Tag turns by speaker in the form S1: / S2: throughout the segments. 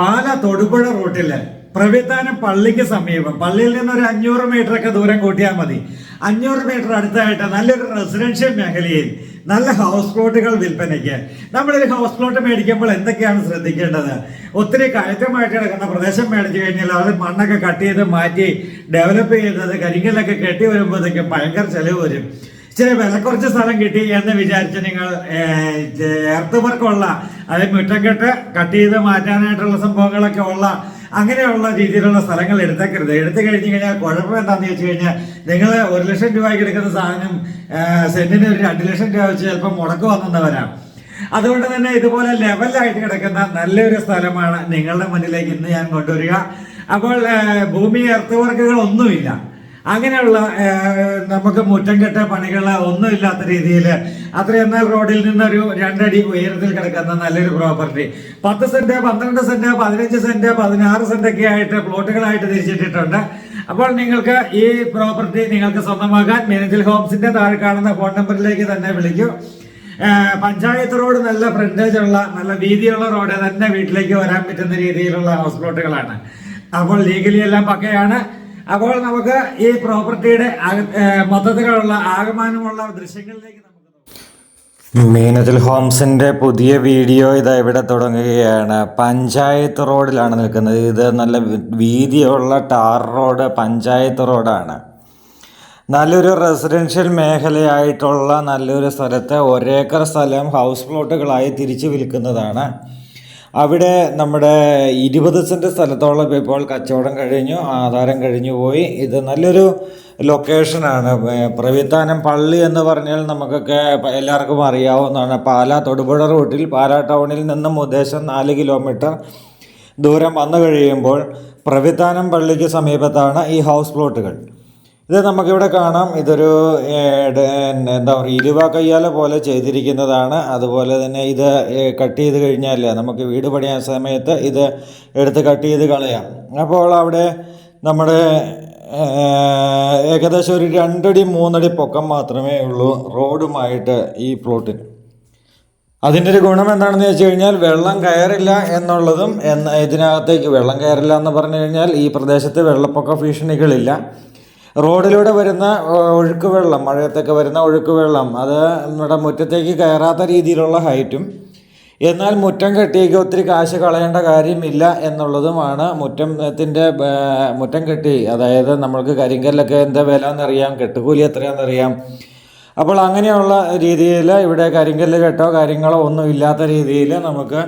S1: പാല തൊടുപുഴ റൂട്ടിൽ പ്രവിധാനം പള്ളിക്ക് സമീപം. പള്ളിയിൽ നിന്ന് ഒരു അഞ്ഞൂറ് മീറ്റർ ഒക്കെ ദൂരം കൂട്ടിയാൽ മതി. അഞ്ഞൂറ് മീറ്റർ അടുത്തായിട്ട് നല്ലൊരു റെസിഡൻഷ്യൽ മേഖലയിൽ നല്ല ഹൗസ് പ്ലോട്ടുകൾ വിൽപ്പനയ്ക്ക്. നമ്മളൊരു ഹൗസ് പ്ലോട്ട് മേടിക്കുമ്പോൾ എന്തൊക്കെയാണ് ശ്രദ്ധിക്കേണ്ടത്? ഒത്തിരി കയറ്റമായിട്ട് കിടക്കുന്ന പ്രദേശം മേടിച്ചു കഴിഞ്ഞാൽ അത് മണ്ണൊക്കെ കട്ട് ചെയ്ത് മാറ്റി ഡെവലപ്പ് ചെയ്തത് കരിങ്ങലൊക്കെ കെട്ടി വരുമ്പോഴത്തേക്കും ഭയങ്കര ചെലവ് വരും. ഇച്ചിരി വില കുറച്ച് സ്ഥലം കിട്ടി എന്ന് വിചാരിച്ച് നിങ്ങൾ എർത്ത് വർക്കുള്ള അതായത് മുറ്റക്കെട്ട് കട്ട് ചെയ്ത് മാറ്റാനായിട്ടുള്ള സംഭവങ്ങളൊക്കെ ഉള്ള അങ്ങനെയുള്ള രീതിയിലുള്ള സ്ഥലങ്ങൾ എടുത്തേക്കരുത്. എടുത്തു കഴിഞ്ഞ് കഴിഞ്ഞാൽ കുഴപ്പം എന്താണെന്ന് ചോദിച്ചു കഴിഞ്ഞാൽ നിങ്ങൾ ഒരു ലക്ഷം രൂപയ്ക്ക് എടുക്കുന്ന സാധനം സെന്റിന് ഒരു രണ്ട് ലക്ഷം രൂപ വെച്ച് ചിലപ്പോൾ മുടക്ക് വന്നവരാണ്. വരാം അതുകൊണ്ട് തന്നെ ഇതുപോലെ ലെവലായിട്ട് കിടക്കുന്ന നല്ലൊരു സ്ഥലമാണ് നിങ്ങളുടെ മുന്നിലേക്ക് ഇന്ന് ഞാൻ കൊണ്ടുവരിക. അപ്പോൾ ഭൂമി എർത്ത് വർക്കുകൾ ഒന്നുമില്ല അങ്ങനെയുള്ള നമുക്ക് മുറ്റം കെട്ട പണികൾ ഒന്നുമില്ലാത്ത രീതിയിൽ അത്ര എന്നാൽ റോഡിൽ നിന്നൊരു രണ്ടടി ഉയരത്തിൽ കിടക്കുന്ന നല്ലൊരു പ്രോപ്പർട്ടി പത്ത് സെന്റ് പന്ത്രണ്ട് സെന്റ് പതിനഞ്ച് സെന്റ് പതിനാറ് സെന്റ് ഒക്കെ ആയിട്ട് പ്ലോട്ടുകളായിട്ട് തിരിച്ചിട്ടിട്ടുണ്ട്. അപ്പോൾ നിങ്ങൾക്ക് ഈ പ്രോപ്പർട്ടി നിങ്ങൾക്ക് സ്വന്തമാക്കാൻ മെനിജൽ ഹോംസിന്റെ താഴെ കാണുന്ന ഫോൺ നമ്പറിലേക്ക് തന്നെ വിളിക്കൂ. പഞ്ചായത്ത് റോഡ് നല്ല ഫ്രണ്ടേജ് ഉള്ള നല്ല വീതിയുള്ള റോഡ് തന്നെ വീട്ടിലേക്ക് വരാൻ പറ്റുന്ന രീതിയിലുള്ള ഹൗസ് പ്ലോട്ടുകളാണ് അപ്പോൾ ലീഗലി എല്ലാം പക്കയാണ്. അപ്പോൾ നമുക്ക് ഈ പ്രോപ്പർട്ടിയുടെ മൊത്തത്തിലുള്ള ആകമാനമുള്ള ദൃശ്യങ്ങളിലേക്ക്.
S2: മീനത്തിൽ ഹോംസിന്റെ പുതിയ വീഡിയോ ഇതാ ഇവിടെ തുടങ്ങുകയാണ്. പഞ്ചായത്ത് റോഡിലാണ് നിൽക്കുന്നത്. ഇത് നല്ല വീതിയുള്ള ടാർ റോഡ് പഞ്ചായത്ത് റോഡാണ്. നല്ലൊരു റെസിഡൻഷ്യൽ മേഖലയായിട്ടുള്ള നല്ലൊരു സ്ഥലത്ത് ഒരേക്കർ സ്ഥലം ഹൗസ് പ്ലോട്ടുകളായി തിരിച്ചു വിൽക്കുന്നതാണ്. അവിടെ നമ്മുടെ ഇരുപത് സെന്റ് സ്ഥലത്തോളം ഇപ്പോൾ കച്ചവടം കഴിഞ്ഞു ആധാരം കഴിഞ്ഞു പോയി. ഇത് നല്ലൊരു ലൊക്കേഷനാണ് പ്രവിത്താനം പള്ളി എന്ന് പറഞ്ഞാൽ നമുക്കൊക്കെ എല്ലാവർക്കും അറിയാവുന്നതാണ്. പാലാ തൊടുപുഴ റൂട്ടിൽ പാലാ ടൗണിൽ നിന്നും ഉദ്ദേശം നാല് കിലോമീറ്റർ ദൂരം വന്നു കഴിയുമ്പോൾ പ്രവിത്താനം പള്ളിക്ക് സമീപത്താണ് ഈ ഹൗസ് പ്ലോട്ടുകൾ ഇത് നമുക്കിവിടെ കാണാം. ഇതൊരു എന്താ പറയുക ഇരുവ കയ്യാല പോലെ ചെയ്തിരിക്കുന്നതാണ്. അതുപോലെ തന്നെ ഇത് കട്ട് ചെയ്ത് കഴിഞ്ഞാൽ നമുക്ക് വീട് പണിയാൻ സമയത്ത് ഇത് എടുത്ത് കട്ട് ചെയ്ത് കളയാം. അപ്പോൾ അവിടെ നമ്മുടെ ഏകദേശം ഒരു രണ്ടടി മൂന്നടി പൊക്കം മാത്രമേ ഉള്ളൂ റോഡുമായിട്ട് ഈ പ്ലോട്ടിന്. അതിന്റെ ഒരു ഗുണം എന്താണെന്ന് വെച്ച് കഴിഞ്ഞാൽ വെള്ളം കയറില്ല എന്നുള്ളതും എന്ന ഇതിനകത്തേക്ക് വെള്ളം കയറില്ല എന്ന് പറഞ്ഞു കഴിഞ്ഞാൽ ഈ പ്രദേശത്ത് വെള്ളപ്പൊക്ക ഭീഷണികളില്ല. റോഡിലൂടെ വരുന്ന ഒഴുക്ക് വെള്ളം മഴയത്തൊക്കെ വരുന്ന ഒഴുക്ക് വെള്ളം അത് നമ്മുടെ മുറ്റത്തേക്ക് കയറാത്ത രീതിയിലുള്ള ഹൈറ്റും എന്നാൽ മുറ്റം കെട്ടിയേക്ക് ഒത്തിരി കാശ് കളയേണ്ട കാര്യമില്ല എന്നുള്ളതുമാണ് മുറ്റത്തിന്റെ മുറ്റം കെട്ടി അതായത് നമ്മൾക്ക് കരിങ്കല്ലൊക്കെ എന്താ വില എന്നറിയാം കെട്ടുകൂലി എത്രയാണെന്നറിയാം അപ്പോൾ അങ്ങനെയുള്ള രീതിയിൽ ഇവിടെ കരിങ്കല്ല് കെട്ടോ കാര്യങ്ങളോ ഒന്നും ഇല്ലാത്ത രീതിയിൽ നമുക്ക്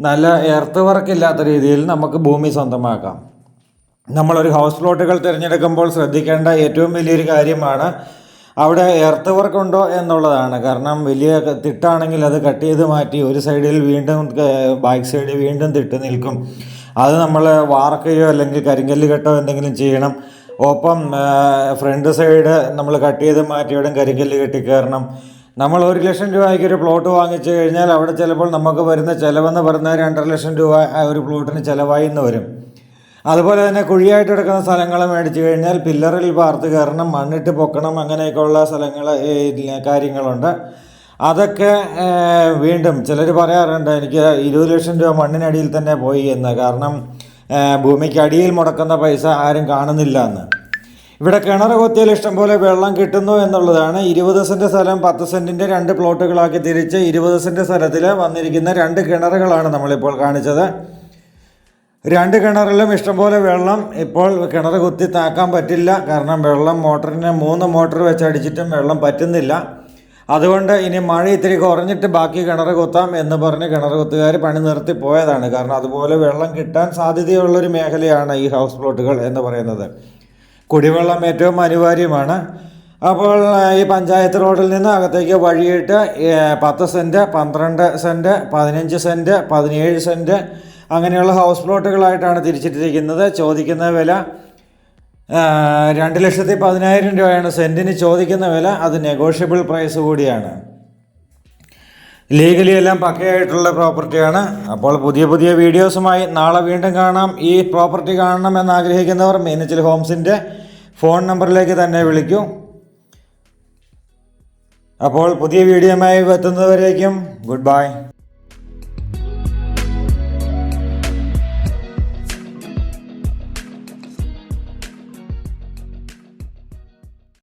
S2: നല്ല എർത്ത് വർക്ക് ഇല്ലാത്ത രീതിയിൽ നമുക്ക് ഭൂമി സ്വന്തമാക്കാം. നമ്മളൊരു ഹൗസ് പ്ലോട്ടുകൾ തിരഞ്ഞെടുക്കുമ്പോൾ ശ്രദ്ധിക്കേണ്ട ഏറ്റവും വലിയൊരു കാര്യമാണ് അവിടെ എർത്ത് വർക്ക് ഉണ്ടോ എന്നുള്ളതാണ്. കാരണം വലിയ തിട്ടാണെങ്കിൽ അത് കട്ട് ചെയ്ത് മാറ്റി ഒരു സൈഡിൽ വീണ്ടും ബാക്ക് സൈഡിൽ വീണ്ടും തിട്ട് നിൽക്കും. അത് നമ്മൾ വാർക്കുകയോ അല്ലെങ്കിൽ കരിങ്കല്ല് കെട്ടോ എന്തെങ്കിലും ചെയ്യണം. ഒപ്പം ഫ്രണ്ട് സൈഡ് നമ്മൾ കട്ട് ചെയ്ത് മാറ്റിയോടും കരിങ്കല്ല് കെട്ടി കയറണം നമ്മൾ ഒരു ലക്ഷം രൂപയ്ക്ക് ഒരു പ്ലോട്ട് വാങ്ങിച്ചു കഴിഞ്ഞാൽ അവിടെ ചിലപ്പോൾ നമുക്ക് വരുന്ന ചിലവെന്ന് പറഞ്ഞാൽ രണ്ടര ലക്ഷം രൂപ ഒരു പ്ലോട്ടിന് ചിലവായി എന്ന് വരും. അതുപോലെ തന്നെ കുഴിയായിട്ട് കിടക്കുന്ന സ്ഥലങ്ങൾ മേടിച്ചു കഴിഞ്ഞാൽ പില്ലറിൽ പാർത്ത് കയറണം മണ്ണിട്ട് പൊക്കണം അങ്ങനെയൊക്കെയുള്ള സ്ഥലങ്ങൾ കാര്യങ്ങളുണ്ട്. അതൊക്കെ വീണ്ടും ചിലർ പറയാറുണ്ട് എനിക്ക് ഇരുപത് ലക്ഷം രൂപ മണ്ണിനടിയിൽ തന്നെ പോയി എന്ന്. കാരണം ഭൂമിക്ക് അടിയിൽ മുടക്കുന്ന പൈസ ആരും കാണുന്നില്ല എന്ന്. ഇവിടെ കിണർ കൊത്തിയാൽ ഇഷ്ടംപോലെ വെള്ളം കിട്ടുന്നു എന്നുള്ളതാണ്. ഇരുപത് സെന്റ് സ്ഥലം പത്ത് സെന്റിന്റെ രണ്ട് പ്ലോട്ടുകളാക്കി തിരിച്ച് ഇരുപത് സെന്റ് സ്ഥലത്തിൽ വന്നിരിക്കുന്ന രണ്ട് കിണറുകളാണ് നമ്മളിപ്പോൾ കാണിച്ചത്. രണ്ട് കിണറിലും ഇഷ്ടംപോലെ വെള്ളം ഇപ്പോൾ കിണർ കുത്തി താക്കാൻ പറ്റില്ല. കാരണം വെള്ളം മോട്ടറിനെ മൂന്ന് മോട്ടർ വെച്ചടിച്ചിട്ടും വെള്ളം പറ്റുന്നില്ല. അതുകൊണ്ട് ഇനി മഴ ഇത്തിരി കുറഞ്ഞിട്ട് ബാക്കി കിണർ കുത്താം എന്ന് പറഞ്ഞ് കിണർ കുത്തുകാർ പണി നിർത്തി പോയതാണ്. കാരണം അതുപോലെ വെള്ളം കിട്ടാൻ സാധ്യതയുള്ളൊരു മേഖലയാണ് ഈ ഹൗസ് പ്ലോട്ടുകൾ എന്ന് പറയുന്നത്. കുടിവെള്ളം ഏറ്റവും അനിവാര്യമാണ്. അപ്പോൾ ഈ പഞ്ചായത്ത് റോഡിൽ നിന്ന് അകത്തേക്ക് വഴിയിട്ട് പത്ത് സെന്റ് പന്ത്രണ്ട് സെന്റ് പതിനഞ്ച് സെന്റ് പതിനേഴ് സെന്റ് അങ്ങനെയുള്ള ഹൗസ് പ്ലോട്ടുകളായിട്ടാണ് തിരിച്ചിട്ടിരിക്കുന്നത്. ചോദിക്കുന്ന വില രണ്ട് ലക്ഷത്തി പതിനായിരം രൂപയാണ്. സെന്റിന് ചോദിക്കുന്ന വില അത് നെഗോഷ്യബിൾ പ്രൈസ് കൂടിയാണ്. ലീഗലി എല്ലാം പക്കയായിട്ടുള്ള പ്രോപ്പർട്ടിയാണ്. അപ്പോൾ പുതിയ പുതിയ വീഡിയോസുമായി നാളെ വീണ്ടും കാണാം. ഈ പ്രോപ്പർട്ടി കാണണം എന്ന് ആഗ്രഹിക്കുന്നവർ മീനച്ചിൽ ഹോംസിന്റെ ഫോൺ നമ്പറിലേക്ക് തന്നെ വിളിക്കൂ. അപ്പോൾ പുതിയ വീഡിയോയുമായി എത്തുന്നതുവരേക്കും ഗുഡ് ബൈ.